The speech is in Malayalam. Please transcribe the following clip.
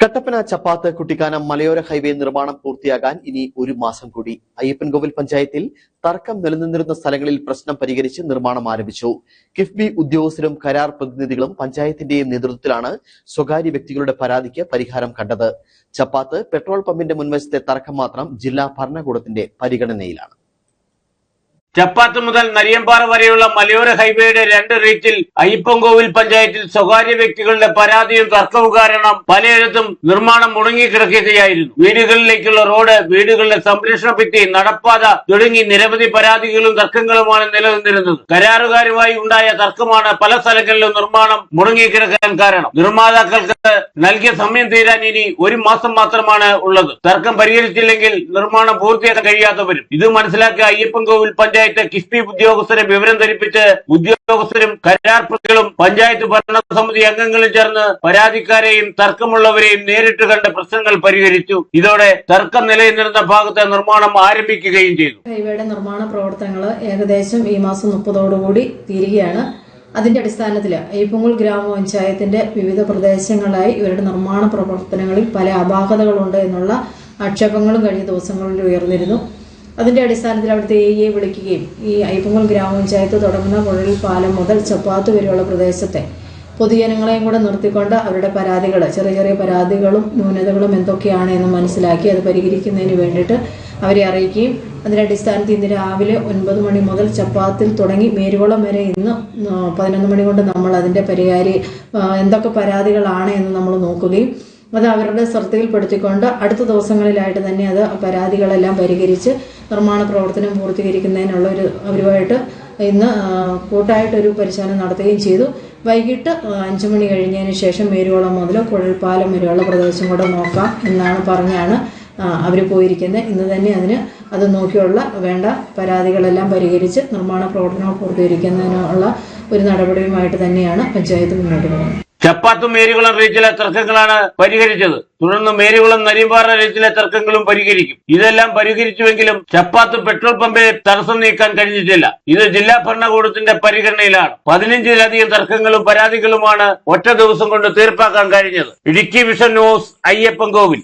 കട്ടപ്പന ചപ്പാത്ത് കുട്ടിക്കാനം മലയോര ഹൈവേ നിർമ്മാണം പൂർത്തിയാകാൻ ഇനി ഒരു മാസം കൂടി. അയ്യപ്പൻകോവിൽ പഞ്ചായത്തിൽ തർക്കം നിലനിന്നിരുന്ന സ്ഥലങ്ങളിൽ പ്രശ്നം പരിഹരിച്ച് നിർമ്മാണം ആരംഭിച്ചു. കിഫ്ബി ഉദ്യോഗസ്ഥരും കരാർ പ്രതിനിധികളും പഞ്ചായത്തിന്റെയും നേതൃത്വത്തിലാണ് സ്വകാര്യ വ്യക്തികളുടെ പരാതിക്ക് പരിഹാരം കണ്ടത്. ചപ്പാത്ത് പെട്രോൾ പമ്പിന്റെ മുൻവശത്തെ തർക്കം മാത്രം ജില്ലാ ഭരണകൂടത്തിന്റെ പരിഗണനയിലാണ്. ചപ്പാത്ത് മുതൽ നരിയമ്പാറ വരെയുള്ള മലയോര ഹൈവേയുടെ രണ്ട് റീച്ചിൽ അയ്യപ്പൻകോവിൽ പഞ്ചായത്തിൽ സ്വകാര്യ വ്യക്തികളുടെ പരാതിയും തർക്കവും കാരണം പലയിടത്തും നിർമ്മാണം മുടങ്ങിക്കിടക്കുകയായിരുന്നു. വീടുകളിലേക്കുള്ള റോഡ് വീടുകളുടെ സംരക്ഷണ ഭിത്തി നടപ്പാത തുടങ്ങി നിരവധി പരാതികളും തർക്കങ്ങളുമാണ് നിലനിന്നിരുന്നത്. കരാറുകാരുമായി ഉണ്ടായ തർക്കമാണ് പല സ്ഥലങ്ങളിലും നിർമ്മാണം മുടങ്ങിക്കിടക്കാൻ കാരണം. നിർമ്മാതാക്കൾക്ക് നൽകിയ സമയം തീരാൻ ഇനി ഒരു മാസം മാത്രമാണ് ഉള്ളത്. തർക്കം പരിഹരിച്ചില്ലെങ്കിൽ നിർമ്മാണം പൂർത്തിയാക്കാൻ കഴിയാത്തവരും ഇത് മനസ്സിലാക്കിയ അയ്യപ്പൻകോവിൽ പഞ്ചായത്ത് കിഫ്ബി ഉദ്യോഗസ്ഥരെ വിവരം ധരിപ്പിച്ച് ഉദ്യോഗസ്ഥരും കരാർ പ്രതികളും പഞ്ചായത്ത് ഭരണസമിതി അംഗങ്ങളും ചേർന്ന് പരാതിക്കാരെയും തർക്കമുള്ളവരെയും നേരിട്ട് കണ്ട് പ്രശ്നങ്ങൾ പരിഹരിച്ചു. ഇതോടെ തർക്കം നിലനിന്നിരുന്ന ഭാഗത്തെ നിർമ്മാണം ആരംഭിക്കുകയും ചെയ്തു. ഹൈവേയുടെ നിർമ്മാണ പ്രവർത്തനങ്ങൾ ഏകദേശം ഈ മാസം മുപ്പതോടുകൂടി തീരുകയാണ്. അതിന്റെ അടിസ്ഥാനത്തിൽ അയ്യപ്പങ്കുൾ ഗ്രാമപഞ്ചായത്തിന്റെ വിവിധ പ്രദേശങ്ങളായി ഇവരുടെ നിർമ്മാണ പ്രവർത്തനങ്ങളിൽ പല അപാകതകളുണ്ട് എന്നുള്ള ആക്ഷേപങ്ങളും കഴിഞ്ഞ ദിവസങ്ങളിൽ ഉയർന്നിരുന്നു. അതിന്റെ അടിസ്ഥാനത്തിൽ അവിടുത്തെ എ ഇയെ വിളിക്കുകയും ഈ അയ്യപ്പങ്കുൾ ഗ്രാമപഞ്ചായത്ത് തുടങ്ങുന്ന പുഴൽ പാലം മുതൽ ചപ്പാത്ത് വരെയുള്ള പ്രദേശത്തെ പൊതുജനങ്ങളെയും കൂടെ നിർത്തിക്കൊണ്ട് അവരുടെ പരാതികൾ ചെറിയ ചെറിയ പരാതികളും ന്യൂനതകളും എന്തൊക്കെയാണ് എന്ന് മനസ്സിലാക്കി അത് പരിഹരിക്കുന്നതിന് വേണ്ടിയിട്ട് അവരെ അറിയിക്കുകയും അതിന്റെ അടിസ്ഥാനത്തിൽ ഇന്ന് രാവിലെ ഒൻപത് മണി മുതൽ ചപ്പാത്തിൽ തുടങ്ങി മേരുകുളം വരെ ഇന്ന് പതിനൊന്ന് മണി കൊണ്ട് നമ്മൾ അതിന്റെ പരിഹാരി എന്തൊക്കെ പരാതികളാണ് എന്ന് നമ്മൾ നോക്കുകയും അത് അവരുടെ ശ്രദ്ധയിൽപ്പെടുത്തിക്കൊണ്ട് അടുത്ത ദിവസങ്ങളിലായിട്ട് തന്നെ അത് പരാതികളെല്ലാം പരിഹരിച്ച് നിർമ്മാണ പ്രവർത്തനം പൂർത്തീകരിക്കുന്നതിനുള്ള ഒരു അവരുമായിട്ട് ഇന്ന് കൂട്ടായിട്ടൊരു പരിശോധന നടത്തുകയും ചെയ്തു. വൈകിട്ട് അഞ്ചു മണി കഴിഞ്ഞതിന് ശേഷം മേരുവളം മുതൽ കുഴൽപ്പാലം വരെയുള്ള പ്രദേശം കൂടെ നോക്കാം എന്നാണ് പറഞ്ഞാണ് അവർ പോയിരിക്കുന്നത്. ഇന്ന് തന്നെ അതിന് അത് നോക്കിയുള്ള വേണ്ട പരാതികളെല്ലാം പരിഹരിച്ച് നിർമ്മാണ പ്രവർത്തനങ്ങൾ പൂർത്തീകരിക്കുന്നതിനുള്ള ഒരു നടപടിയുമായിട്ട് തന്നെയാണ് പഞ്ചായത്ത് മുന്നോട്ട് പോകുന്നത്. ചപ്പാത്തും മേരികുളം റീച്ചിലെ തർക്കങ്ങളാണ് പരിഹരിച്ചത്. തുടർന്ന് മേരികുളം നരിമ്പാറ റീച്ചിലെ തർക്കങ്ങളും പരിഹരിക്കും. ഇതെല്ലാം പരിഹരിച്ചുവെങ്കിലും ചപ്പാത്ത് പെട്രോൾ പമ്പിൽ തടസ്സം നീക്കാൻ കഴിഞ്ഞിട്ടില്ല. ഇത് ജില്ലാ ഭരണകൂടത്തിന്റെ പരിഗണനയിലാണ്. പതിനഞ്ചിലധികം തർക്കങ്ങളും പരാതികളുമാണ് ഒറ്റ ദിവസം കൊണ്ട് തീർപ്പാക്കാൻ കഴിഞ്ഞത്. Idukki vision news Ayyappan Kovil